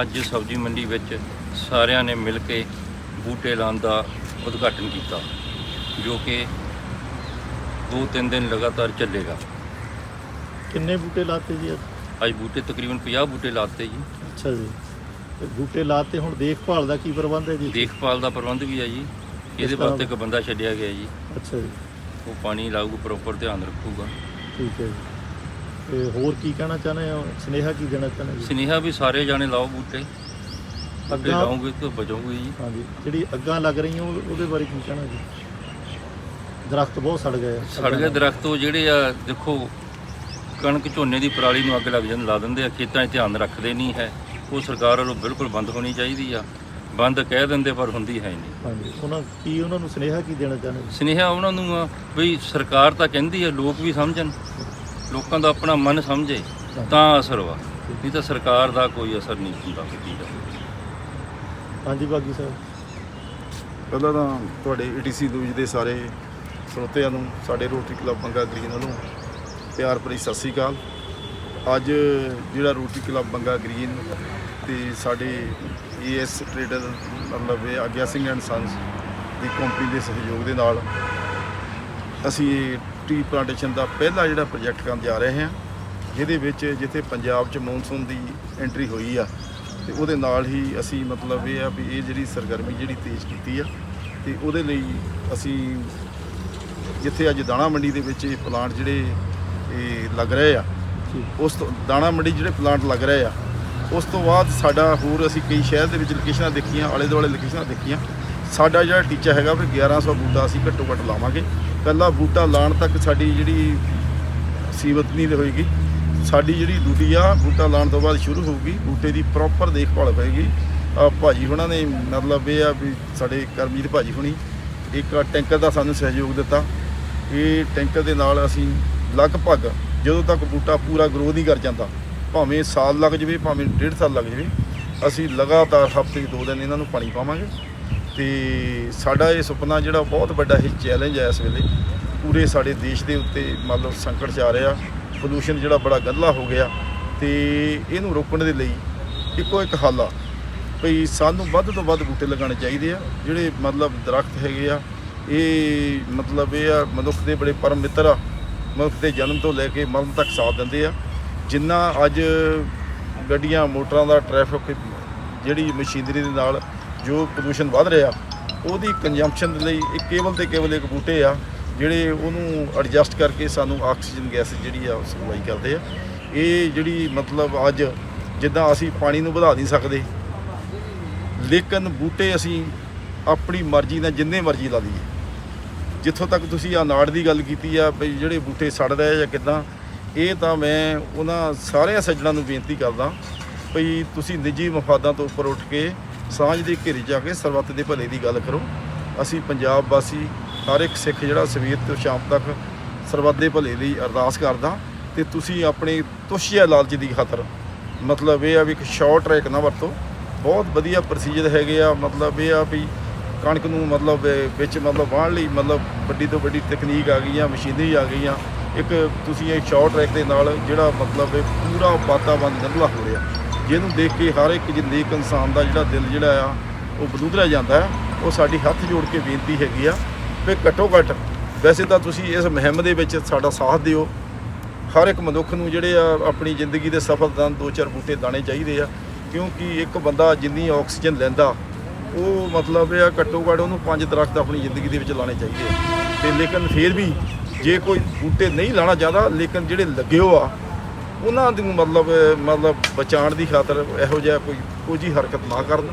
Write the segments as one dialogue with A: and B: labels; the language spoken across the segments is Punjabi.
A: ਅੱਜ ਸਬਜ਼ੀ ਮੰਡੀ ਵਿੱਚ ਸਾਰਿਆਂ ਨੇ ਮਿਲ ਕੇ ਬੂਟੇ ਲਾਉਣ ਦਾ ਉਦਘਾਟਨ ਕੀਤਾ ਜੋ ਕਿ ਦੋ ਤਿੰਨ ਦਿਨ ਲਗਾਤਾਰ ਚੱਲੇਗਾ।
B: ਕਿੰਨੇ ਬੂਟੇ ਲਾਤੇ ਜੀ ਅੱਜ?
A: ਅੱਜ ਬੂਟੇ ਤਕਰੀਬਨ 50 ਬੂਟੇ ਲਾਤੇ ਜੀ।
B: ਅੱਛਾ ਜੀ। ਤੇ ਬੂਟੇ ਲਾਤੇ ਹੁਣ ਦੇਖਭਾਲ ਦਾ ਕੀ ਪ੍ਰਬੰਧ ਹੈ ਜੀ
A: ਦੇਖਭਾਲ ਦਾ ਪ੍ਰਬੰਧ ਵੀ ਹੈ ਜੀ? ਇਹਦੇ
B: ਤਰ੍ਹਾਂ
A: ਵਾਸਤੇ ਇੱਕ ਬੰਦਾ ਛੱਡਿਆ ਗਿਆ ਜੀ।
B: ਅੱਛਾ ਜੀ।
A: ਉਹ ਪਾਣੀ ਲਾਊਗਾ ਪ੍ਰੋਪਰ ਧਿਆਨ ਰੱਖੂਗਾ।
B: ਠੀਕ ਹੈ ਜੀ। ਤੇ ਹੋਰ ਕੀ ਕਹਿਣਾ ਚਾਹੁੰਦੇ ਹੋ? ਸੁਨੇਹਾ ਕੀ ਦੇਣਾ ਚਾਹੁੰਦੇ ਜੀ
A: ਸੁਨੇਹਾ ਵੀ ਸਾਰੇ ਜਾਣੇ ਲਾਓ ਬੂਟੇ। ਬੂਟੇ
B: ਅੱਗਾ
A: ਲਾਓਗੇ ਤਾਂ ਬਚੋਗੇ ਜੀ।
B: ਹਾਂਜੀ। ਜਿਹੜੀ ਅੱਗਾਂ ਲੱਗ ਰਹੀਆਂ ਉਹ- ਉਹਦੇ ਬਾਰੇ ਕੀ ਕਹਿਣਾ ਜੀ? ਦਰਖਤ ਬਹੁਤ ਸੜ ਗਏ ਆ।
A: ਸੜ ਗਏ ਦਰਖਤ ਉਹ ਜਿਹੜੇ ਆ ਦੇਖੋ ਕਣਕ ਝੋਨੇ ਦੀ ਪਰਾਲੀ ਨੂੰ ਅੱਗ ਲੱਗ ਜਾਂਦੀ ਲਾ ਦਿੰਦੇ ਆ ਖੇਤਾਂ 'ਚ ਧਿਆਨ ਰੱਖਦੇ ਨਹੀਂ ਹੈ। ਉਹ ਸਰਕਾਰ ਵੱਲੋਂ ਬਿਲਕੁਲ ਬੰਦ ਹੋਣੀ ਚਾਹੀਦੀ ਆ। ਬੰਦ ਕਹਿ ਦਿੰਦੇ ਪਰ ਹੁੰਦੀ ਹੈ ਨਹੀਂ।
B: ਹਾਂਜੀ। ਉਹਨਾਂ ਕੀ ਉਹਨਾਂ ਨੂੰ ਸੁਨੇਹਾ ਕੀ ਦੇਣਾ ਚਾਹੁੰਦੇ ਜੀ
A: ਸੁਨੇਹਾ ਉਹਨਾਂ ਨੂੰ ਆ ਵੀ ਸਰਕਾਰ ਤਾਂ ਕਹਿੰਦੀ ਆ ਲੋਕ ਵੀ ਸਮਝਣ। ਲੋਕਾਂ ਦਾ ਆਪਣਾ ਮਨ ਸਮਝੇ ਤਾਂ ਅਸਰ ਵਾ। ਨਹੀਂ ਤਾਂ ਸਰਕਾਰ ਦਾ ਕੋਈ ਅਸਰ ਨਹੀਂ ਹੁੰਦਾ ਕੀਤੀ ਦਾ
B: ਹਾਂਜੀ ਬਾਗੀ ਸਾਹਿਬ।
C: ਪਹਿਲਾਂ ਤਾਂ ਤੁਹਾਡੇ ਏਟੀਸੀ ਦੂਜ ਦੇ ਸਾਰੇ ਸਰੋਤਿਆਂ ਨੂੰ ਸਾਡੇ ਰੋਟਰੀ ਕਲੱਬ ਬੰਗਾ ਗ੍ਰੀਨ ਵੱਲੋਂ ਪਿਆਰ ਭਰੀ ਸਤਿ ਸ੍ਰੀ ਅਕਾਲ। ਅੱਜ ਜਿਹੜਾ ਰੋਟਰੀ ਕਲੱਬ ਬੰਗਾ ਗ੍ਰੀਨ ਤੇ ਸਾਡੇ ਏਐਸ ਟ੍ਰੇਡਰ ਮਤਲਬ ਇਹ ਆਗਿਆ ਸਿੰਘ ਐਂਡ ਸੰਸ ਦੀ ਕੰਪਨੀ ਦੇ ਸਹਿਯੋਗ ਦੇ ਨਾਲ ਅਸੀਂ ਇਹ ਟੀ ਪਲਾਂਟੇਸ਼ਨ ਦਾ ਪਹਿਲਾ ਜਿਹੜਾ ਪ੍ਰੋਜੈਕਟ ਕਰਨ ਜਾ ਰਹੇ ਹਾਂ, ਜਿਹਦੇ ਵਿੱਚ ਜਿੱਥੇ ਪੰਜਾਬ 'ਚ ਮੌਨਸੂਨ ਦੀ ਐਂਟਰੀ ਹੋਈ ਆ, ਤੇ ਉਹਦੇ ਨਾਲ ਹੀ ਅਸੀਂ ਮਤਲਬ ਇਹ ਆ ਵੀ ਇਹ ਜਿਹੜੀ ਸਰਗਰਮੀ ਜਿਹੜੀ ਤੇਜ਼ ਕੀਤੀ ਆ, ਤੇ ਉਹਦੇ ਲਈ ਅਸੀਂ ਜਿੱਥੇ ਅੱਜ ਦਾਣਾ ਮੰਡੀ ਦੇ ਵਿੱਚ ਇਹ ਪਲਾਂਟ ਜਿਹੜੇ ਇਹ ਲੱਗ ਰਹੇ ਆ, ਉਸ ਤੋਂ ਦਾਣਾ ਮੰਡੀ ਜਿਹੜੇ ਪਲਾਂਟ ਲੱਗ ਰਹੇ ਆ, ਉਸ ਤੋਂ ਬਾਅਦ ਸਾਡਾ ਹੋਰ ਅਸੀਂ ਕਈ ਸ਼ਹਿਰ ਦੇ ਵਿੱਚ ਲੋਕੇਸ਼ਨਾਂ ਦੇਖੀਆਂ ਆਲੇ ਦੁਆਲੇ ਲੋਕੇਸ਼ਨਾਂ ਦੇਖੀਆਂ ਸਾਡਾ ਜਿਹੜਾ ਟੀਚਾ ਹੈਗਾ ਵੀ 1100 ਬੂਟਾ ਅਸੀਂ ਘੱਟੋ ਘੱਟ ਲਾਵਾਂਗੇ। ਪਹਿਲਾ ਬੂਟਾ ਲਾਉਣ ਤੱਕ ਸਾਡੀ ਜਿਹੜੀ ਸੀਮਤ ਨਹੀਂ ਹੋਏਗੀ। ਸਾਡੀ ਜਿਹੜੀ ਡਿਊਟੀ ਆ, ਬੂਟਾ ਲਾਉਣ ਤੋਂ ਬਾਅਦ ਸ਼ੁਰੂ ਹੋਊਗੀ। ਬੂਟੇ ਦੀ ਪ੍ਰੋਪਰ ਦੇਖਭਾਲ ਹੋਏਗੀ। ਆ ਭਾਜੀ ਹੁਣਾਂ ਨੇ ਮਤਲਬ ਇਹ ਆ ਵੀ ਸਾਡੇ ਕਰਮਜੀਤ ਭਾਜੀ ਹੁਣੀ, ਇੱਕ ਟੈਂਕਰ ਦਾ ਸਾਨੂੰ ਸਹਿਯੋਗ ਦਿੱਤਾ। ਇਹ ਟੈਂਕਰ ਦੇ ਨਾਲ ਅਸੀਂ ਲਗਭਗ ਜਦੋਂ ਤੱਕ ਬੂਟਾ ਪੂਰਾ ਗਰੋ ਨਹੀਂ ਕਰ ਜਾਂਦਾ, ਭਾਵੇਂ ਸਾਲ ਲੱਗ ਜਵੇ, ਭਾਵੇਂ ਡੇਢ ਸਾਲ ਲੱਗ ਜਵੇ, ਅਸੀਂ ਲਗਾਤਾਰ ਹਫ਼ਤੇ 'ਚ ਦੋ ਦਿਨ ਇਹਨਾਂ ਨੂੰ ਪਾਣੀ ਪਾਵਾਂਗੇ। ਤੇ ਸਾਡਾ ਇਹ ਸੁਪਨਾ ਜਿਹੜਾ ਬਹੁਤ ਵੱਡਾ ਇਹ ਚੈਲੰਜ ਹੈ ਇਸ ਵੇਲੇ। ਪੂਰੇ ਸਾਡੇ ਦੇਸ਼ ਦੇ ਉੱਤੇ ਮਤਲਬ ਸੰਕਟ 'ਚ ਆ ਰਿਹਾ ਪੋਲੂਸ਼ਨ ਜਿਹੜਾ ਬੜਾ ਗੰਦਾ ਹੋ ਗਿਆ ਤੇ ਇਹਨੂੰ ਰੋਕਣ ਦੇ ਲਈ ਇੱਕੋ ਇੱਕ ਹੱਲ ਆ ਭਈ ਸਾਨੂੰ ਵੱਧ ਤੋਂ ਵੱਧ ਬੂਟੇ ਲਗਾਉਣੇ ਚਾਹੀਦੇ ਆ, ਜਿਹੜੇ ਮਤਲਬ ਦਰਖਤ ਹੈਗੇ ਆ, ਇਹ ਮਤਲਬ ਇਹ ਆ ਮਨੁੱਖ ਦੇ ਬੜੇ ਪਰਮ ਮਿੱਤਰ ਆ, ਮਨੁੱਖ ਦੇ ਜਨਮ ਤੋਂ ਲੈ ਕੇ ਮਰਨ ਤੱਕ ਸਾਥ ਦਿੰਦੇ ਆ। ਜਿੰਨਾ ਅੱਜ ਗੱਡੀਆਂ, ਮੋਟਰਾਂ ਦਾ ਟ੍ਰੈਫਿਕ ਜਿਹੜੀ ਮਸ਼ੀਨਰੀ ਦੇ ਨਾਲ ਜੋ ਪ੍ਰਦੂਸ਼ਣ ਵੱਧ ਰਿਹਾ, ਉਹਦੀ ਕੰਜੰਪਸ਼ਨ ਦੇ ਲਈ ਇਹ ਕੇਵਲ ਤੇ ਕੇਵਲ ਇੱਕ ਬੂਟੇ ਆ, ਜਿਹੜੇ ਉਹਨੂੰ ਐਡਜਸਟ ਕਰਕੇ ਸਾਨੂੰ ਆਕਸੀਜਨ ਗੈਸ ਜਿਹੜੀ ਆ ਸਪਲਾਈ ਕਰਦੇ ਆ। ਇਹ ਜਿਹੜੀ ਮਤਲਬ ਅੱਜ ਜਿੱਦਾਂ ਅਸੀਂ ਪਾਣੀ ਨੂੰ ਵਧਾ ਨਹੀਂ ਸਕਦੇ, ਲੇਕਿਨ ਬੂਟੇ ਅਸੀਂ ਆਪਣੀ ਮਰਜ਼ੀ ਨਾਲ ਜਿੰਨੇ ਮਰਜ਼ੀ ਲਾ ਲਈਏ। ਜਿੱਥੋਂ ਤੱਕ ਤੁਸੀਂ ਆ ਨਾੜ ਦੀ ਗੱਲ ਕੀਤੀ ਆ ਵੀ ਜਿਹੜੇ ਬੂਟੇ ਸੜ ਰਹੇ ਆ ਜਾਂ ਕਿਦਾਂ, ਇਹ ਤਾਂ ਮੈਂ ਉਹਨਾਂ ਸਾਰਿਆਂ ਸੱਜਣਾਂ ਨੂੰ ਬੇਨਤੀ ਕਰਦਾ ਵੀ ਤੁਸੀਂ ਨਿੱਜੀ ਮਫਾਦਾਂ ਤੋਂ ਉੱਪਰ ਉੱਠ ਕੇ ਸਾਂਝ ਦੇ ਘੇਰੇ ਜਾ ਕੇ ਸਰਬੱਤ ਦੇ ਭਲੇ ਦੀ ਗੱਲ ਕਰੋ। ਅਸੀਂ ਪੰਜਾਬ ਵਾਸੀ ਹਰ ਇੱਕ ਸਿੱਖ ਜਿਹੜਾ ਸਵੇਰ ਤੋਂ ਸ਼ਾਮ ਤੱਕ ਸਰਬੱਤ ਦੇ ਭਲੇ ਲਈ ਅਰਦਾਸ ਕਰਦਾ ਤੇ ਤੁਸੀਂ ਆਪਣੇ ਤੁਸ਼ੀਆ ਲਾਲਚ ਦੀ ਖਾਤਰ, ਮਤਲਬ ਇਹ ਆ ਵੀ ਇੱਕ ਸ਼ਾਰਟ ਟਰੈਕ ਨਾ ਵਰਤੋ। ਬਹੁਤ ਵਧੀਆ ਪ੍ਰੋਸੀਜਰ ਹੈਗੇ ਆ, ਮਤਲਬ ਇਹ ਆ ਵੀ ਕਣਕ ਨੂੰ ਮਤਲਬ ਵਿੱਚ ਮਤਲਬ ਵਾਹਣ ਲਈ ਮਤਲਬ ਵੱਡੀ ਤੋਂ ਵੱਡੀ ਤਕਨੀਕ ਆ ਗਈ ਆ ਮਸ਼ੀਨਰੀ ਆ ਗਈ ਆ, ਇੱਕ ਤੁਸੀਂ ਇਹ ਸ਼ਾਰਟ ਟਰੈਕ ਦੇ ਨਾਲ ਜਿਹੜਾ ਮਤਲਬ ਇਹ ਪੂਰਾ ਵਾਤਾਵਰਨ ਗੰਦਲਾ ਹੋ ਰਿਹਾ। ਜਿਹਨੂੰ ਦੇਖ ਕੇ ਹਰ ਇੱਕ ਜਿੰਦੇਕ ਇਨਸਾਨ ਦਾ ਜਿਹੜਾ ਦਿਲ ਜਿਹੜਾ ਆ, ਉਹ ਬਦੂਦਰਾ ਜਾਂਦਾ ਆ ਉਹ ਸਾਡੀ ਹੱਥ ਜੋੜ ਕੇ ਬੇਨਤੀ ਹੈਗੀ ਆ ਵੀ ਘੱਟੋ ਘੱਟ ਵੈਸੇ ਤਾਂ ਤੁਸੀਂ ਇਸ ਮੁਹਿੰਮ ਦੇ ਵਿੱਚ ਸਾਡਾ ਸਾਥ ਦਿਓ। ਹਰ ਇੱਕ ਮਨੁੱਖ ਨੂੰ ਜਿਹੜੇ ਆ, ਆਪਣੀ ਜ਼ਿੰਦਗੀ ਦੇ ਸਫਲ ਦਾਨ ਦੋ ਚਾਰ ਬੂਟੇ ਦਾਣੇ ਚਾਹੀਦੇ ਆ, ਕਿਉਂਕਿ ਇੱਕ ਬੰਦਾ ਜਿੰਨੀ ਆਕਸੀਜਨ ਲੈਂਦਾ, ਉਹ ਮਤਲਬ ਇਹ ਆ ਘੱਟੋ ਘੱਟ ਉਹਨੂੰ ਪੰਜ ਦਰਖਤ ਆਪਣੀ ਜ਼ਿੰਦਗੀ ਦੇ ਵਿੱਚ ਲਾਣੇ ਚਾਹੀਦੇ ਆ। ਤੇ ਲੇਕਿਨ ਫਿਰ ਵੀ ਜੇ ਕੋਈ ਬੂਟੇ ਨਹੀਂ ਲਾਣਾ ਚਾਹਦਾ ਲੇਕਿਨ ਜਿਹੜੇ ਲੱਗੇ ਹੋ ਆ ਉਹਨਾਂ ਨੂੰ ਮਤਲਬ ਮਤਲਬ ਬਚਾਉਣ ਦੀ ਖਾਤਰ ਇਹੋ ਜਿਹਾ ਕੋਈ ਕੁਝ ਹੀ ਹਰਕਤ ਨਾ ਕਰਨ।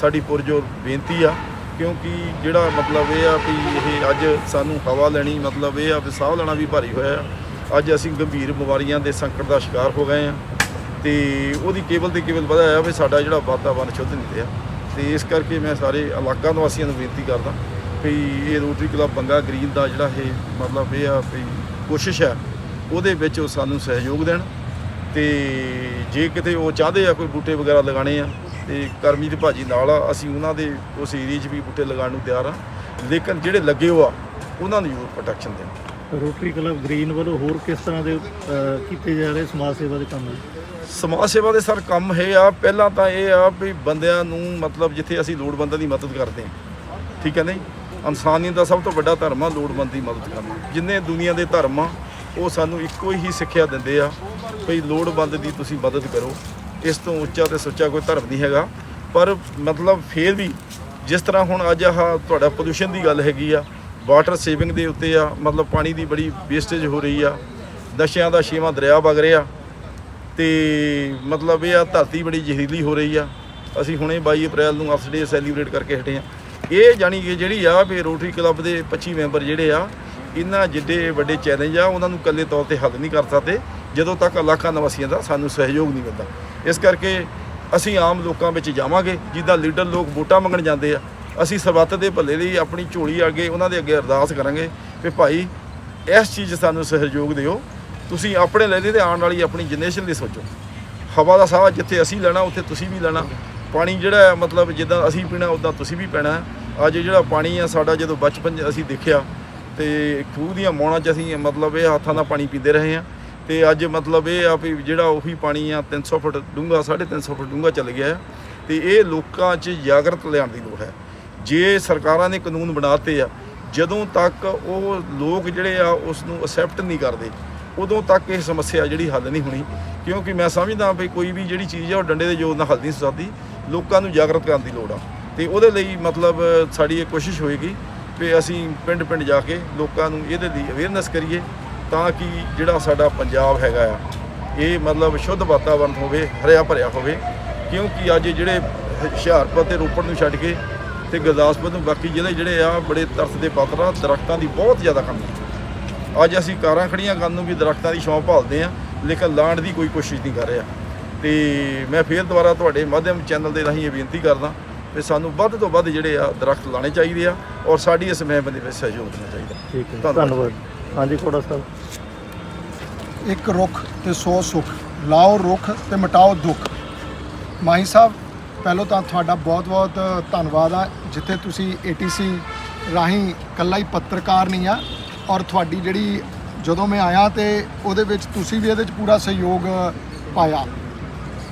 C: ਸਾਡੀ ਪੁਰਜੋਰ ਬੇਨਤੀ ਆ, ਕਿਉਂਕਿ ਜਿਹੜਾ ਮਤਲਬ ਇਹ ਆ ਵੀ ਇਹ ਅੱਜ ਸਾਨੂੰ ਹਵਾ ਲੈਣੀ, ਮਤਲਬ ਇਹ ਆ ਵੀ ਸਾਹ ਲੈਣਾ ਵੀ ਭਾਰੀ ਹੋਇਆ ਆ। ਅੱਜ ਅਸੀਂ ਗੰਭੀਰ ਬਿਮਾਰੀਆਂ ਦੇ ਸੰਕਟ ਦਾ ਸ਼ਿਕਾਰ ਹੋ ਗਏ ਆ। ਤੇ ਉਹਦੀ ਕੇਵਲ ਤੇ ਕੇਵਲ ਵਜ੍ਹਾ ਆ ਵੀ ਸਾਡਾ ਜਿਹੜਾ ਵਾਤਾਵਰਨ ਸ਼ੁੱਧ ਨਹੀਂ ਰਿਹਾ। ਤੇ ਇਸ ਕਰਕੇ ਮੈਂ ਸਾਰੇ ਇਲਾਕਾ ਨਿਵਾਸੀਆਂ ਨੂੰ ਬੇਨਤੀ ਕਰਦਾ ਵੀ ਇਹ ਰੋਟਰੀ ਕਲੱਬ ਬੰਗਾ ਗ੍ਰੀਨ ਦਾ ਜਿਹੜਾ ਇਹ ਮਤਲਬ ਇਹ ਆ ਵੀ ਕੋਸ਼ਿਸ਼ ਹੈ, ਉਹਦੇ ਵਿੱਚ ਉਹ ਸਾਨੂੰ ਸਹਿਯੋਗ ਦੇਣ। ਤੇ ਜੇ ਕਿਤੇ ਉਹ ਚਾਹਦੇ ਆ ਕੋਈ ਬੂਟੇ ਵਗੈਰਾ ਲਗਾਣੇ ਆ ਤੇ ਕਰਮਜੀਤ ਭਾਜੀ ਨਾਲ ਆ ਅਸੀਂ ਉਹਨਾਂ ਦੇ ਉਸ ਏਰੀਆ 'ਚ ਵੀ ਬੂਟੇ ਲਗਾਉਣ ਨੂੰ ਤਿਆਰ ਆ। ਲੇਕਿਨ ਜਿਹੜੇ ਲੱਗੇ ਹੋ ਆ ਉਹਨਾਂ ਨੂੰ ਜ਼ਰੂਰ ਪ੍ਰੋਟੈਕਸ਼ਨ ਦੇਣ।
B: ਰੋਟਰੀ ਕਲੱਬ ਗ੍ਰੀਨ ਵੱਲੋਂ ਹੋਰ ਕਿਸ ਤਰ੍ਹਾਂ ਦੇ ਅਹ, ਕੀਤੇ ਜਾ ਰਹੇ ਸਮਾਜ ਸੇਵਾ ਦੇ ਕੰਮ
C: ਸਮਾਜ ਸੇਵਾ ਦੇ ਸਰ ਕੰਮ ਇਹ ਆ ਪਹਿਲਾਂ ਤਾਂ ਇਹ ਆ ਵੀ ਬੰਦਿਆਂ ਨੂੰ ਮਤਲਬ ਜਿੱਥੇ ਅਸੀਂ ਲੋੜਵੰਦਾਂ ਦੀ ਮਦਦ ਕਰਦੇ ਹਾਂ। ਠੀਕ ਹੈ ਨਹੀਂ? ਇਨਸਾਨੀਅਤ ਦਾ ਸਭ ਤੋਂ ਵੱਡਾ ਧਰਮ ਆ ਲੋੜਵੰਦ ਦੀ ਮਦਦ ਕਰਨਾ। ਜਿੰਨੇ ਦੁਨੀਆ ਦੇ ਧਰਮ ਆ ਉਹ ਸਾਨੂੰ ਇੱਕੋ ਹੀ ਸਿੱਖਿਆ ਦਿੰਦੇ ਆ। ਵੀ ਲੋੜਵੰਦ ਦੀ ਤੁਸੀਂ ਮਦਦ ਕਰੋ। ਇਸ ਤੋਂ ਉੱਚਾ ਤੇ ਸੁੱਚਾ ਕੋਈ ਧਰਮ ਨਹੀਂ ਹੈਗਾ। ਪਰ ਮਤਲਬ ਫੇਰ ਵੀ ਜਿਸ ਤਰ੍ਹਾਂ ਹੁਣ ਅੱਜ ਆਹ ਤੁਹਾਡਾ ਪੋਲੂਸ਼ਨ ਦੀ ਗੱਲ ਹੈਗੀ ਆ ਵਾਟਰ ਸੇਵਿੰਗ ਦੇ ਉੱਤੇ ਆ, ਮਤਲਬ ਪਾਣੀ ਦੀ ਬੜੀ ਵੇਸਟੇਜ ਹੋ ਰਹੀ ਆ, ਨਸ਼ਿਆਂ ਦਾ ਛੇਵਾਂ ਦਰਿਆ ਵਗ ਰਿਹਾ। ਤੇ ਮਤਲਬ ਇਹ ਆ ਧਰਤੀ ਬੜੀ ਜ਼ਹਿਰੀਲੀ ਹੋ ਰਹੀ ਆ। ਅਸੀਂ ਹੁਣੇ 22 ਅਪ੍ਰੈਲ ਨੂੰ ਅਰਥ ਡੇ ਸੈਲੀਬ੍ਰੇਟ ਕਰਕੇ ਹਟੇ ਆ। ਇਹ ਜਾਣੀ ਕਿ ਜਿਹੜੀ ਆ ਵੀ ਰੋਟਰੀ ਕਲੱਬ ਦੇ 25 ਮੈਂਬਰ ਜਿਹੜੇ ਆ, ਇਹਨਾਂ ਜਿੱਡੇ ਵੱਡੇ ਚੈਲੰਜ ਆ, ਉਹਨਾਂ ਨੂੰ ਇਕੱਲੇ ਤੌਰ ਤੇ ਹੱਲ ਨਹੀਂ ਕਰ ਸਕਦੇ। ਜਦੋਂ ਤੱਕ ਇਲਾਕਾ ਨਿਵਾਸੀਆਂ ਦਾ ਸਾਨੂੰ ਸਹਿਯੋਗ ਨਹੀਂ ਮਿਲਦਾ। ਇਸ ਕਰਕੇ ਅਸੀਂ ਆਮ ਲੋਕਾਂ ਵਿੱਚ ਜਾਵਾਂਗੇ, ਜਿੱਦਾਂ ਲੀਡਰ ਲੋਕ ਵੋਟਾਂ ਮੰਗਣ ਜਾਂਦੇ ਆ, ਅਸੀਂ ਸਰਬੱਤ ਦੇ ਭਲੇ ਲਈ ਆਪਣੀ ਝੋਲੀ ਅੱਗੇ ਉਹਨਾਂ ਦੇ ਅੱਗੇ ਅਰਦਾਸ ਕਰਾਂਗੇ ਕਿ ਭਾਈ, ਇਸ ਚੀਜ਼ 'ਚ ਸਾਨੂੰ ਸਹਿਯੋਗ ਦਿਓ। ਤੁਸੀਂ ਆਪਣੇ ਲੈ ਲੈਦੇ ਤੇ ਆਉਣ ਵਾਲੀ ਆਪਣੀ ਜਨਰੇਸ਼ਨ ਲਈ ਸੋਚੋ। ਹਵਾ ਦਾ ਸਾਹ ਜਿੱਥੇ ਅਸੀਂ ਲੈਣਾ, ਉੱਥੇ ਤੁਸੀਂ ਵੀ ਲੈਣਾ। ਪਾਣੀ ਜਿਹੜਾ ਹੈ, ਮਤਲਬ ਜਿੱਦਾਂ ਅਸੀਂ ਪੀਣਾ, ਉਦਾਂ ਤੁਸੀਂ ਵੀ ਪੈਣਾ ਅੱਜ ਜਿਹੜਾ ਪਾਣੀ ਆ, ਸਾਡਾ ਜਦੋਂ ਬਚਪਨ 'ਚ ਅਸੀਂ ਦੇਖਿਆ ਤੇ ਖੂਹ ਦੀਆਂ ਮੌਣਾਂ 'ਚ ਅਸੀਂ ਮਤਲਬ ਇਹ ਹੱਥਾਂ ਦਾ ਪਾਣੀ ਪੀਂਦੇ ਰਹੇ ਹਾਂ। ਤੇ ਅੱਜ ਮਤਲਬ ਇਹ ਆ ਵੀ ਜਿਹੜਾ ਉਹੀ ਪਾਣੀ ਆ 300 ਫੁੱਟ ਡੂੰਘਾ 350 ਫੁੱਟ ਡੂੰਘਾ ਚੱਲ ਗਿਆ ਹੈ। ਤੇ ਇਹ ਲੋਕਾਂ 'ਚ ਜਾਗਰਤ ਲਿਆਉਣ ਦੀ ਲੋੜ ਹੈ। ਜੇ ਸਰਕਾਰਾਂ ਨੇ ਕਾਨੂੰਨ ਬਣਾਤੇ ਆ, ਜਦੋਂ ਤੱਕ ਉਹ ਲੋਕ ਜਿਹੜੇ ਆ ਉਸ ਨੂੰ ਅਸੈਪਟ ਨਹੀਂ ਕਰਦੇ, ਉਦੋਂ ਤੱਕ ਇਹ ਸਮੱਸਿਆ ਜਿਹੜੀ ਹੱਲ ਨਹੀਂ ਹੋਣੀ। ਕਿਉਂਕਿ ਮੈਂ ਸਮਝਦਾ ਵੀ ਕੋਈ ਵੀ ਜਿਹੜੀ ਚੀਜ਼ ਆ, ਉਹ ਡੰਡੇ ਦੇ ਜ਼ੋਰ ਨਾਲ ਹੱਲ ਨਹੀਂ ਹੋ ਸਕਦੀ। ਲੋਕਾਂ ਨੂੰ ਜਾਗਰਤ ਕਰਨ ਦੀ ਲੋੜ ਆ। ਤੇ ਉਹਦੇ ਲਈ ਮਤਲਬ ਸਾਡੀ ਇਹ ਕੋਸ਼ਿਸ਼ ਹੋਏਗੀ ਵੀ ਅਸੀਂ ਪਿੰਡ ਪਿੰਡ ਜਾ ਕੇ ਲੋਕਾਂ ਨੂੰ ਇਹਦੇ ਲਈ ਅਵੇਅਰਨੈਸ ਕਰੀਏ ਤਾਂ ਕਿ ਜਿਹੜਾ ਸਾਡਾ ਪੰਜਾਬ ਹੈਗਾ ਆ ਇਹ ਮਤਲਬ ਸ਼ੁੱਧ ਵਾਤਾਵਰਣ ਹੋਵੇ ਹਰਿਆ ਭਰਿਆ ਹੋਵੇ ਕਿਉਂਕਿ ਅੱਜ ਜਿਹੜੇ ਹੁਸ਼ਿਆਰਪੁਰ ਤੇ ਰੋਪੜ ਨੂੰ ਛੱਡ ਕੇ ਤੇ ਗੁਰਦਾਸਪੁਰ ਨੂੰ ਬਾਕੀ ਜ਼ਿਲ੍ਹੇ ਜਿਹੜੇ ਆ ਬੜੇ ਤਰਸ ਦੇ ਪਾਤਰ ਆ ਦਰਖਤਾਂ ਦੀ ਬਹੁਤ ਜ਼ਿਆਦਾ ਕਮੀ ਹੈ ਅੱਜ ਅਸੀਂ ਕਾਰਾਂ ਖੜੀਆਂ ਕਰਨ ਨੂੰ ਵੀ ਦਰਖਤਾਂ ਦੀ ਛਾਂ ਭਾਲਦੇ ਆ ਲੇਕਿਨ ਲਾਉਣ ਦੀ ਕੋਈ ਕੋਸ਼ਿਸ਼ ਨਹੀਂ ਕਰ ਰਿਹਾ। ਤੇ ਮੈਂ ਫੇਰ ਦੁਬਾਰਾ ਤੁਹਾਡੇ ਮਾਧਿਅਮ ਚੈਨਲ ਦੇ ਰਾਹੀਂ ਇਹ ਬੇਨਤੀ ਕਰਦਾ ਵੀ ਸਾਨੂੰ ਵੱਧ ਤੋਂ ਵੱਧ ਜਿਹੜੇ ਆ ਦਰਖਤ ਲਾਣੇ ਚਾਹੀਦੇ ਆ ਔਰ ਸਾਡੀ ਇਸ ਮੁਹਿੰਮ ਦੇ ਵਿੱਚ ਸਹਿਯੋਗ ਦੇਣਾ ਚਾਹੀਦਾ।
B: ਠੀਕ ਹੈ ਧੰਨਵਾਦ। ਹਾਂਜੀ ਕੋੜਾ ਸਾਹਿਬ
D: ਇੱਕ ਰੁੱਖ ਤੇ 100 ਸੁੱਖ। ਲਾਓ ਰੁੱਖ ਤੇ ਮਿਟਾਓ ਦੁੱਖ। ਮਾਹੀ ਸਾਹਿਬ, ਪਹਿਲੋਂ ਤਾਂ ਤੁਹਾਡਾ ਬਹੁਤ-ਬਹੁਤ ਧੰਨਵਾਦ ਆ, ਜਿੱਥੇ ਤੁਸੀਂ ATC ਰਾਹੀਂ ਕੱਲਾ ਹੀ ਪੱਤਰਕਾਰ ਨਹੀਂ ਆ, ਔਰ ਤੁਹਾਡੀ ਜਿਹੜੀ ਜਦੋਂ ਮੈਂ ਆਇਆ ਤੇ ਉਹਦੇ ਵਿੱਚ ਤੁਸੀਂ ਵੀ ਇਹਦੇ ਵਿੱਚ ਪੂਰਾ ਸਹਿਯੋਗ ਪਾਇਆ।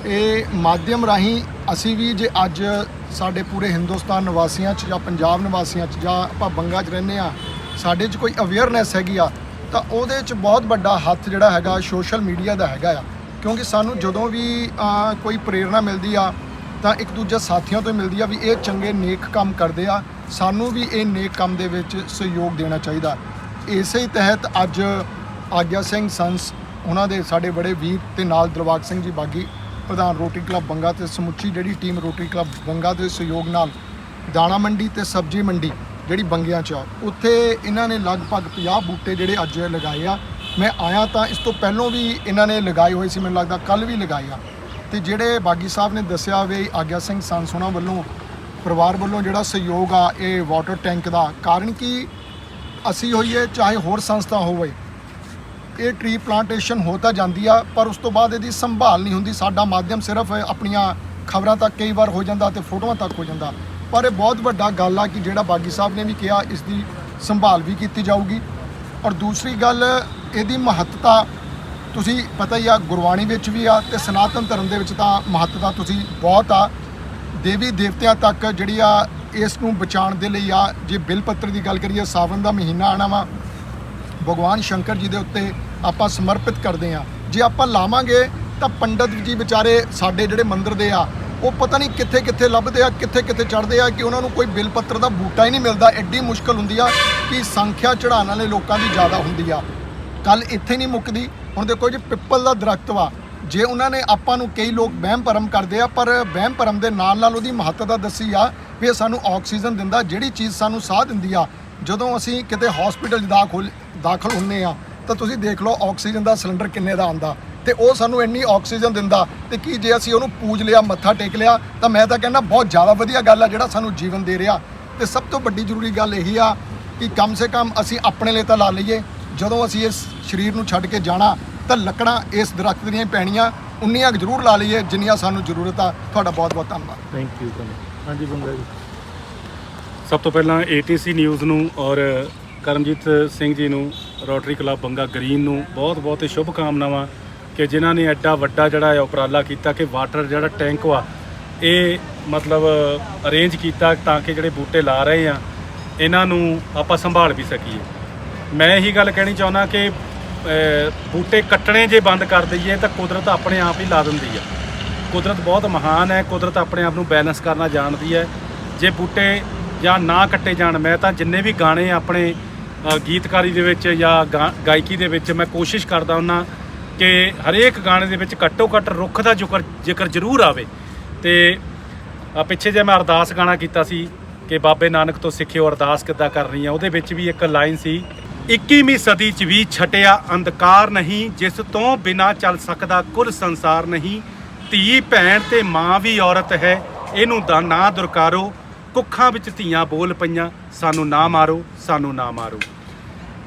D: ਇਹ ਮਾਧਿਅਮ ਰਾਹੀਂ ਅਸੀਂ ਵੀ ਜੇ ਅੱਜ ਸਾਡੇ ਪੂਰੇ ਹਿੰਦੁਸਤਾਨ ਨਿਵਾਸੀਆਂ 'ਚ ਜਾਂ ਪੰਜਾਬ ਨਿਵਾਸੀਆਂ 'ਚ ਜਾਂ ਆਪਾਂ ਬੰਗਾ 'ਚ ਰਹਿੰਦੇ ਆ ਸਾਡੇ 'ਚ ਕੋਈ ਅਵੇਅਰਨੈਸ ਹੈਗੀ ਆ, ਤਾਂ ਉਹਦੇ 'ਚ ਬਹੁਤ ਵੱਡਾ ਹੱਥ ਜਿਹੜਾ ਹੈਗਾ ਸੋਸ਼ਲ ਮੀਡੀਆ ਦਾ ਹੈਗਾ ਆ। ਕਿਉਂਕਿ ਸਾਨੂੰ ਜਦੋਂ ਵੀ ਕੋਈ ਪ੍ਰੇਰਣਾ ਮਿਲਦੀ ਆ, ਤਾਂ ਇੱਕ ਦੂਜੇ ਸਾਥੀਆਂ ਤੋਂ ਹੀ ਮਿਲਦੀ ਆ ਵੀ ਇਹ ਚੰਗੇ ਨੇਕ ਕੰਮ ਕਰਦੇ ਆ। ਸਾਨੂੰ ਵੀ ਇਹ ਨੇਕ ਕੰਮ ਦੇ ਵਿੱਚ ਸਹਿਯੋਗ ਦੇਣਾ ਚਾਹੀਦਾ। ਇਸੇ ਹੀ ਤਹਿਤ ਅੱਜ ਆਗਿਆ ਸਿੰਘ ਸੰਸ, ਉਹਨਾਂ ਦੇ ਸਾਡੇ ਬੜੇ ਵੀਰ ਤੇ ਨਾਲ ਦਿਲਬਾਗ ਸਿੰਘ ਜੀ ਬਾਗੀ, ਪ੍ਰਧਾਨ ਰੋਟਰੀ ਕਲੱਬ ਬੰਗਾ ਤੇ ਸਮੁੱਚੀ ਜਿਹੜੀ ਟੀਮ ਰੋਟਰੀ ਕਲੱਬ ਬੰਗਾ ਦੇ ਸਹਿਯੋਗ ਨਾਲ ਦਾਣਾ ਮੰਡੀ ਤੇ ਸਬਜ਼ੀ ਮੰਡੀ ਜਿਹੜੀ ਬੰਗਿਆਂ ਚ ਆ, ਉੱਥੇ ਇਹਨਾਂ ਨੇ ਲਗਭਗ 50 ਬੂਟੇ ਜਿਹੜੇ ਅੱਜ ਲਗਾਏ ਆ। ਮੈਂ ਆਇਆ ਤਾਂ ਇਸ ਤੋਂ ਪਹਿਲਾਂ ਵੀ ਇਹਨਾਂ ਨੇ ਲਗਾਏ ਹੋਏ ਸੀ, ਮੈਨੂੰ ਲੱਗਦਾ ਕੱਲ ਵੀ ਲਗਾਏ ਆ। ਤੇ ਜਿਹੜੇ ਬਾਗੀ ਸਾਹਿਬ ਨੇ ਦੱਸਿਆ ਵੀ ਆਗਿਆ ਸਿੰਘ ਸੰਸੋਣਾ ਵੱਲੋਂ, ਪਰਿਵਾਰ ਵੱਲੋਂ ਜਿਹੜਾ ਸਹਿਯੋਗ ਆ, ਇਹ ਵਾਟਰ ਟੈਂਕ ਦਾ, ਕਾਰਨ ਕਿ ਅਸੀਂ ਹੋਈਏ ਚਾਹੇ ਹੋਰ ਸੰਸਥਾ ਹੋਵੇ, ਇਹ ਟ੍ਰੀ ਪਲਾਂਟੇਸ਼ਨ ਹੋ ਤਾਂ ਜਾਂਦੀ ਆ, ਪਰ ਉਸ ਤੋਂ ਬਾਅਦ ਇਹਦੀ ਸੰਭਾਲ ਨਹੀਂ ਹੁੰਦੀ। ਸਾਡਾ ਮਾਧਿਅਮ ਸਿਰਫ ਆਪਣੀਆਂ ਖਬਰਾਂ ਤੱਕ ਕਈ ਵਾਰ ਹੋ ਜਾਂਦਾ ਤੇ ਫੋਟੋਆਂ ਤੱਕ ਹੋ ਜਾਂਦਾ। ਪਰ ਇਹ ਬਹੁਤ ਵੱਡਾ ਗੱਲ ਆ ਕਿ ਜਿਹੜਾ ਬਾਗੀ ਸਾਹਿਬ ਨੇ ਵੀ ਕਿਹਾ, ਇਸ ਦੀ ਸੰਭਾਲ ਵੀ ਕੀਤੀ ਜਾਊਗੀ। ਔਰ ਦੂਸਰੀ ਗੱਲ, ਇਹਦੀ ਮਹੱਤਤਾ ਤੁਸੀਂ ਪਤਾ ਹੀ ਆ, ਗੁਰਬਾਣੀ ਵਿੱਚ ਵੀ ਆ ਤੇ ਸਨਾਤਨ ਧਰਮ ਦੇ ਵਿੱਚ ਤਾਂ ਮਹੱਤਤਾ ਤੁਸੀਂ ਬਹੁਤ ਆ। ਦੇਵੀ ਦੇਵਤਿਆਂ ਤੱਕ ਜਿਹੜੀ ਆ, ਇਸ ਨੂੰ ਬਚਾਉਣ ਦੇ ਲਈ ਆ, ਜੇ ਬਿਲ ਪੱਤਰ ਦੀ ਗੱਲ ਕਰੀਏ ਸਾਵਨ ਦਾ ਮਹੀਨਾ ਆਣਾ ਵਾ, ਭਗਵਾਨ ਸ਼ੰਕਰ ਜੀ ਦੇ ਉੱਤੇ ਆਪਾਂ ਸਮਰਪਿਤ ਕਰਦੇ ਆ। ਜੇ ਆਪਾਂ ਲਾਵਾਂਗੇ, ਤਾਂ ਪੰਡਤ ਜੀ ਵਿਚਾਰੇ ਸਾਡੇ ਜਿਹੜੇ ਮੰਦਿਰ ਦੇ ਆ ਉਹ ਪਤਾ ਨਹੀਂ ਕਿੱਥੇ ਕਿੱਥੇ ਲੱਭਦੇ ਆ, ਕਿੱਥੇ ਕਿੱਥੇ ਚੜਦੇ ਆ ਕਿ ਉਹਨਾਂ ਨੂੰ ਕੋਈ ਬਿਲ ਪੱਤਰ ਦਾ ਬੂਟਾ ਹੀ ਨਹੀਂ ਮਿਲਦਾ। ਐਡੀ ਮੁਸ਼ਕਲ ਹੁੰਦੀ ਆ ਕਿ ਸੰਖਿਆ ਚੜਾਉਣ ਵਾਲੇ ਲੋਕਾਂ ਦੀ ਜ਼ਿਆਦਾ ਹੁੰਦੀ ਆ। ਗੱਲ ਇੱਥੇ ਨਹੀਂ ਮੁੱਕਦੀ। ਹੁਣ ਦੇਖੋ ਜੀ, ਪਿੱਪਲ ਦਾ ਦਰਖਤ ਵਾ। ਜੇ ਉਹਨਾਂ ਨੇ ਆਪਾਂ ਨੂੰ ਕਈ ਲੋਕ ਵਹਿਮ ਭਰਮ ਕਰਦੇ ਆ, ਪਰ ਵਹਿਮ ਭਰਮ ਦੇ ਨਾਲ ਨਾਲ ਉਹਦੀ ਮਹੱਤਤਾ ਦੱਸੀ ਆ ਵੀ ਇਹ ਸਾਨੂੰ ਆਕਸੀਜਨ ਦਿੰਦਾ, ਜਿਹੜੀ ਚੀਜ਼ ਸਾਨੂੰ ਸਾਹ ਦਿੰਦੀ ਆ। ਜਦੋਂ ਅਸੀਂ ਕਿਤੇ ਹਸਪੀਟਲ 'ਚ ਦਾਖਲ ਦਾਖਲ ਹੁੰਨੇ ਆ, ਤਾਂ ਤੁਸੀਂ ਦੇਖ ਲਓ ਆਕਸੀਜਨ ਦਾ ਸਿਲੰਡਰ ਕਿੰਨੇ ਦਾ ਆਂਦਾ ਤੇ ਉਹ ਸਾਨੂੰ ਇੰਨੀ ਆਕਸੀਜਨ ਦਿੰਦਾ ਤੇ ਕੀ ਜੇ ਅਸੀਂ ਉਹਨੂੰ ਪੂਜ ਲਿਆ ਮੱਥਾ ਟੇਕ ਲਿਆ ਤਾਂ ਮੈਂ ਤਾਂ ਕਹਿੰਦਾ ਬਹੁਤ ਜ਼ਿਆਦਾ ਵਧੀਆ ਗੱਲ ਆ ਜਿਹੜਾ ਸਾਨੂੰ ਜੀਵਨ ਦੇ ਰਿਹਾ। ਤੇ ਸਭ ਤੋਂ ਵੱਡੀ ਜ਼ਰੂਰੀ ਗੱਲ ਇਹੀ ਆ ਕਿ ਕਮ ਸੇ ਕਮ ਅਸੀਂ ਆਪਣੇ ਲਈ ਤਾਂ ਲਾ ਲਈਏ। ਜਦੋਂ ਅਸੀਂ ਇਸ ਸਰੀਰ ਨੂੰ ਛੱਡ ਕੇ ਜਾਣਾ ਤਾਂ ਲੱਕੜਾਂ ਇਸ ਦਰਖਤ ਦੀਆਂ ਹੀ ਪੈਣੀਆਂ ਉਨੀਆਂ ਕੁ ਜ਼ਰੂਰ ਲਾ ਲਈਏ ਜਿੰਨੀਆਂ ਸਾਨੂੰ ਜ਼ਰੂਰਤ ਆ। ਤੁਹਾਡਾ ਬਹੁਤ ਬਹੁਤ ਧੰਨਵਾਦ।
B: ਥੈਂਕ ਯੂ ਤੁਹਾਨੂੰ ਹਾਂਜੀ ਬੰਗਾ ਜੀ।
E: ਸਭ ਤੋਂ ਪਹਿਲਾਂ ATC ਨਿਊਜ਼ ਨੂੰ ਔਰ ਕਰਮਜੀਤ ਸਿੰਘ ਜੀ ਨੂੰ ਰੋਟਰੀ ਕਲੱਬ ਬੰਗਾ ਗ੍ਰੀਨ ਨੂੰ ਬਹੁਤ-ਬਹੁਤ ਸ਼ੁਭ ਕਾਮਨਾਵਾਂ ਕਿ ਜਿਨ੍ਹਾਂ ਨੇ ਐਡਾ ਵੱਡਾ ਜਿਹੜਾ ਹੈ ਉਪਰਾਲਾ ਕੀਤਾ ਕਿ ਵਾਟਰ ਜਿਹੜਾ ਟੈਂਕ ਵਾ, ਇਹ ਮਤਲਬ ਅਰੇਂਜ ਕੀਤਾ ਤਾਂ ਕਿ ਜਿਹੜੇ ਬੂਟੇ ਲਾ ਰਹੇ ਆ, ਇਹਨਾਂ ਨੂੰ ਆਪਾਂ ਸੰਭਾਲ ਵੀ ਸਕੀਏ। ਮੈਂ ਇਹੀ ਗੱਲ ਕਹਿਣੀ ਚਾਹੁੰਦਾ ਕਿ ਬੂਟੇ ਕੱਟਣੇ ਜੇ ਬੰਦ ਕਰ ਦਈਏ ਤਾਂ ਕੁਦਰਤ ਆਪਣੇ ਆਪ ਹੀ ਲਾ ਦਿੰਦੀ ਆ। ਕੁਦਰਤ ਬਹੁਤ ਮਹਾਨ ਹੈ, ਕੁਦਰਤ ਆਪਣੇ ਆਪ ਨੂੰ ਬੈਲੈਂਸ ਕਰਨਾ ਜਾਣਦੀ ਹੈ। ਜੇ ਬੂਟੇ ਜਾਂ ਨਾ ਕੱਟੇ ਜਾਣ, ਮੈਂ ਤਾਂ ਜਿੰਨੇ ਵੀ ਗਾਣੇ ਆਪਣੇ ਗੀਤਕਾਰੀ ਦੇ ਵਿੱਚ ਜਾਂ ਗਾ- ਗਾਇਕੀ ਦੇ ਵਿੱਚ ਮੈਂ ਕੋਸ਼ਿਸ਼ ਕਰਦਾ ਹੁੰਨਾ ਕਿ ਹਰੇਕ ਗਾਣੇ ਦੇ ਵਿੱਚ ਘੱਟੋ ਘੱਟ ਰੁੱਖ ਦਾ ਜ਼ਿਕਰ ਜ਼ਿਕਰ ਜ਼ਰੂਰ ਆਵੇ। ਤੇ ਪਿੱਛੇ ਜੇ ਮੈਂ ਅਰਦਾਸ ਗਾਣਾ ਕੀਤਾ ਸੀ ਕਿ ਬਾਬੇ ਨਾਨਕ ਤੋਂ ਸਿੱਖਿਓ ਅਰਦਾਸ ਕਿੱਦਾਂ ਕਰਨੀ ਆ ਉਹਦੇ ਵਿੱਚ ਵੀ ਇੱਕ ਲਾਈਨ ਸੀ 21ਵੀਂ ਸਦੀ 'ਚ ਵੀ ਛਟਿਆ ਅੰਧਕਾਰ ਨਹੀਂ, ਜਿਸ ਤੋਂ ਬਿਨਾ ਚੱਲ ਸਕਦਾ ਕੁੱਲ ਸੰਸਾਰ ਨਹੀਂ। ਧੀ, ਭੈਣ ਤੇ ਮਾਂ ਵੀ ਔਰਤ ਹੈ, ਇਹਨੂੰ ਦਾ ਨਾ ਦੁਰਕਾਰੋ। ਕੁੱਖਾਂ ਵਿੱਚ ਧੀਆਂ ਬੋਲ ਪਈਆਂ, ਸਾਨੂੰ ਨਾ ਮਾਰੋ, ਸਾਨੂੰ ਨਾ ਮਾਰੋ।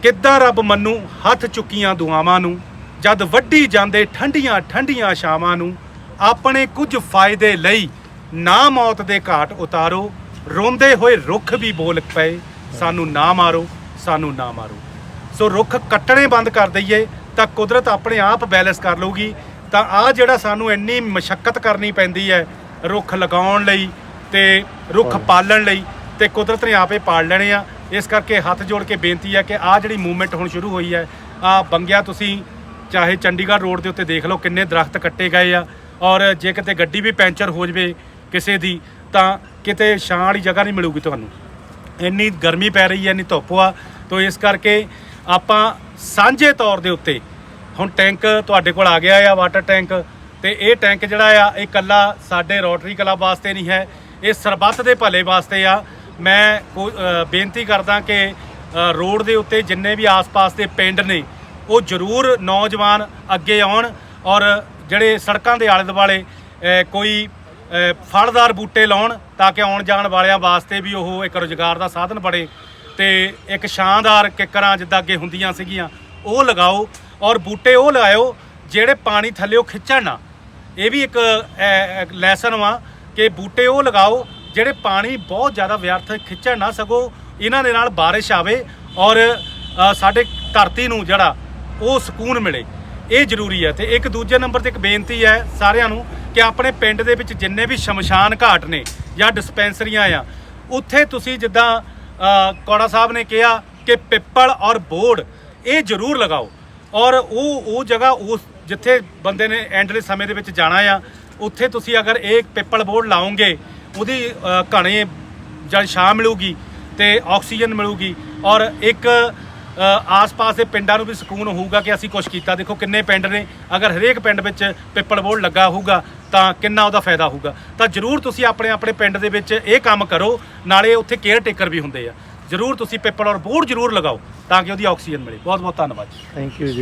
E: ਕਿੱਦਾਂ ਰੱਬ ਮੰਨੂ, ਹੱਥ ਚੁੱਕੀਆਂ ਦੁਆਵਾਂ ਨੂੰ। ਜਦ ਵੱਢੀ ਜਾਂਦੇ ਠੰਡੀਆਂ ਠੰਡੀਆਂ ਛਾਵਾਂ ਨੂੰ ਆਪਣੇ ਕੁਝ ਫਾਇਦੇ ਲਈ ਨਾ ਮੌਤ ਦੇ ਘਾਟ ਉਤਾਰੋ ਰੋਂਦੇ ਹੋਏ ਰੁੱਖ ਵੀ ਬੋਲ ਪਏ ਸਾਨੂੰ ਨਾ ਮਾਰੋ ਸਾਨੂੰ ਨਾ ਮਾਰੋ। ਸੋ ਰੁੱਖ ਕੱਟਣੇ ਬੰਦ ਕਰ ਦਈਏ ਤਾਂ ਕੁਦਰਤ ਆਪਣੇ ਆਪ ਬੈਲੈਂਸ ਕਰ ਲਊਗੀ। ਤਾਂ ਆ ਜਿਹੜਾ ਸਾਨੂੰ ਇੰਨੀ ਮਸ਼ੱਕਤ ਕਰਨੀ ਪੈਂਦੀ ਹੈ ਰੁੱਖ ਲਗਾਉਣ ਲਈ ਤੇ ਰੁੱਖ ਪਾਲਣ ਲਈ ਤੇ ਕੁਦਰਤ ਨੇ ਆਪੇ ਪਾਲ ਲੈਣੇ ਆ। ਇਸ ਕਰਕੇ ਹੱਥ ਜੋੜ ਕੇ ਬੇਨਤੀ ਹੈ ਕਿ ਆ ਜਿਹੜੀ ਮੂਵਮੈਂਟ ਹੁਣ ਸ਼ੁਰੂ ਹੋਈ ਹੈ ਆ ਬੰਗਿਆ ਤੁਸੀਂ ਚਾਹੇ ਚੰਡੀਗੜ੍ਹ ਰੋਡ ਦੇ ਉੱਤੇ ਦੇਖ ਲਓ ਕਿੰਨੇ ਦਰਖਤ ਕੱਟੇ ਗਏ ਆ ਔਰ ਜੇ ਕਿਤੇ ਗੱਡੀ ਵੀ ਪੈਂਚਰ ਹੋ ਜਵੇ ਕਿਸੇ ਦੀ, ਤਾਂ ਕਿਤੇ ਛਾਂ ਵਾਲੀ ਜਗ੍ਹਾ ਨਹੀਂ ਮਿਲੂਗੀ ਤੁਹਾਨੂੰ। ਇੰਨੀ ਗਰਮੀ ਪੈ ਰਹੀ ਹੈ, ਇੰਨੀ ਧੁੱਪ ਆ, ਤੋ ਇਸ ਕਰਕੇ ਆਪਾਂ ਸਾਂਝੇ ਤੌਰ ਦੇ ਉੱਤੇ ਹੁਣ ਟੈਂਕ ਤੁਹਾਡੇ ਕੋਲ ਆ ਗਿਆ ਆ, ਵਾਟਰ ਟੈਂਕ, ਤੇ ਇਹ ਟੈਂਕ ਜਿਹੜਾ ਆ, ਇਹ ਇਕੱਲਾ ਸਾਡੇ ਰੋਟਰੀ ਕਲੱਬ ਵਾਸਤੇ ਨਹੀਂ ਹੈ, ਇਹ ਸਰਬੱਤ ਦੇ ਭਲੇ ਵਾਸਤੇ ਆ। ਮੈਂ ਬੇਨਤੀ ਕਰਦਾ ਕਿ ਰੋਡ ਦੇ ਉੱਤੇ ਜਿੰਨੇ ਵੀ ਆਸ-ਪਾਸ ਦੇ ਪਿੰਡ ਨੇ ਉਹ ਜ਼ਰੂਰ ਨੌਜਵਾਨ ਅੱਗੇ ਆਉਣ ਔਰ ਜਿਹੜੇ ਸੜਕਾਂ ਦੇ ਆਲੇ ਦੁਆਲੇ ਕੋਈ ਫਲਦਾਰ ਬੂਟੇ ਲਾਉਣ ਤਾਂ ਕਿ ਆਉਣ ਜਾਣ ਵਾਲਿਆਂ ਵਾਸਤੇ ਵੀ ਉਹ ਇੱਕ ਰੁਜ਼ਗਾਰ ਦਾ ਸਾਧਨ ਬਣੇ ਤੇ ਇੱਕ ਸ਼ਾਨਦਾਰ ਕਿੱਕਰਾਂ ਜਿੱਦਾਂ ਅੱਗੇ ਹੁੰਦੀਆਂ ਸੀਗੀਆਂ, ਉਹ ਲਗਾਓ ਔਰ ਬੂਟੇ ਉਹ ਲਾਇਓ ਜਿਹੜੇ ਪਾਣੀ ਥੱਲੇੋਂ ਖਿੱਚਣ ਨਾ। ਇਹ ਵੀ ਇੱਕ ਲੈਸਨ ਵਾ ਕਿ ਬੂਟੇ ਉਹ ਲਗਾਓ ਜਿਹੜੇ ਪਾਣੀ ਬਹੁਤ ਜ਼ਿਆਦਾ ਵਿਅਰਥ ਖਿੱਚਣ ਨਾ ਸਕੋ, ਇਹਨਾਂ ਦੇ ਨਾਲ ਬਾਰਿਸ਼ ਆਵੇ ਔਰ ਸਾਡੇ ਧਰਤੀ ਨੂੰ ਜਿਹੜਾ ਉਹ ਸਕੂਨ ਮਿਲੇ। ਇਹ ਜ਼ਰੂਰੀ ਹੈ ਤੇ ਇੱਕ ਦੂਜੇ ਨੰਬਰ ਤੇ ਇੱਕ ਬੇਨਤੀ ਹੈ ਸਾਰਿਆਂ ਨੂੰ ਕਿ ਆਪਣੇ ਪਿੰਡ ਦੇ ਵਿੱਚ ਜਿੰਨੇ ਵੀ ਸ਼ਮਸ਼ਾਨ ਘਾਟ ਨੇ ਜਾਂ ਡਿਸਪੈਂਸਰੀਆਂ ਆ, ਉੱਥੇ ਤੁਸੀਂ ਜਿੱਦਾਂ ਕੌੜਾ ਸਾਹਿਬ ਨੇ ਕਿਹਾ ਕਿ ਪਿੱਪਲ ਔਰ ਬੋੜ, ਇਹ ਜ਼ਰੂਰ ਲਗਾਓ। ਔਰ ਉਹ ਉਹ ਜਗ੍ਹਾ, ਉਸ ਜਿੱਥੇ ਬੰਦੇ ਨੇ ਐਂਡਲੇ ਸਮੇਂ ਦੇ ਵਿੱਚ ਜਾਣਾ ਆ, ਉੱਥੇ ਤੁਸੀਂ ਅਗਰ ਇਹ ਪਿੱਪਲ ਬੋਰਡ ਲਾਓਗੇ, ਉਹਦੀ ਘਣੇ ਜਲ ਛਾਂ ਮਿਲੂਗੀ ਤੇ ਆਕਸੀਜਨ ਮਿਲੂਗੀ। ਔਰ ਇੱਕ ਆਸ-ਪਾਸ ਦੇ ਪਿੰਡਾਂ ਨੂੰ ਵੀ ਸਕੂਨ ਹੋਊਗਾ ਕਿ ਅਸੀਂ ਕੁਝ ਕੀਤਾ। ਦੇਖੋ ਕਿੰਨੇ ਪਿੰਡ ਨੇ। ਅਗਰ ਹਰੇਕ ਪਿੰਡ ਵਿੱਚ ਪਿੱਪਲ ਬੋਰਡ ਲੱਗਾ ਹੋਊਗਾ, ਤਾਂ ਕਿੰਨਾ ਉਹਦਾ ਫਾਇਦਾ ਹੋਊਗਾ। ਤਾਂ ਜਰੂਰ ਤੁਸੀਂ ਆਪਣੇ ਆਪਣੇ ਪਿੰਡ ਦੇ ਵਿੱਚ ਇਹ ਕੰਮ ਕਰੋ, ਨਾਲੇ ਉੱਥੇ ਕੇਅਰ ਟੇਕਰ ਵੀ ਹੁੰਦੇ ਆ। ਜਰੂਰ ਤੁਸੀਂ ਪਿੱਪਲ ਔਰ ਬੋਰਡ ਜਰੂਰ ਲਗਾਓ, ਤਾਂ ਕਿ ਉਹਦੀ ਆਕਸੀਜਨ ਮਿਲੇ। ਬਹੁਤ ਬਹੁਤ ਧੰਨਵਾਦ
B: ਥੈਂਕ ਯੂ ਜੀ।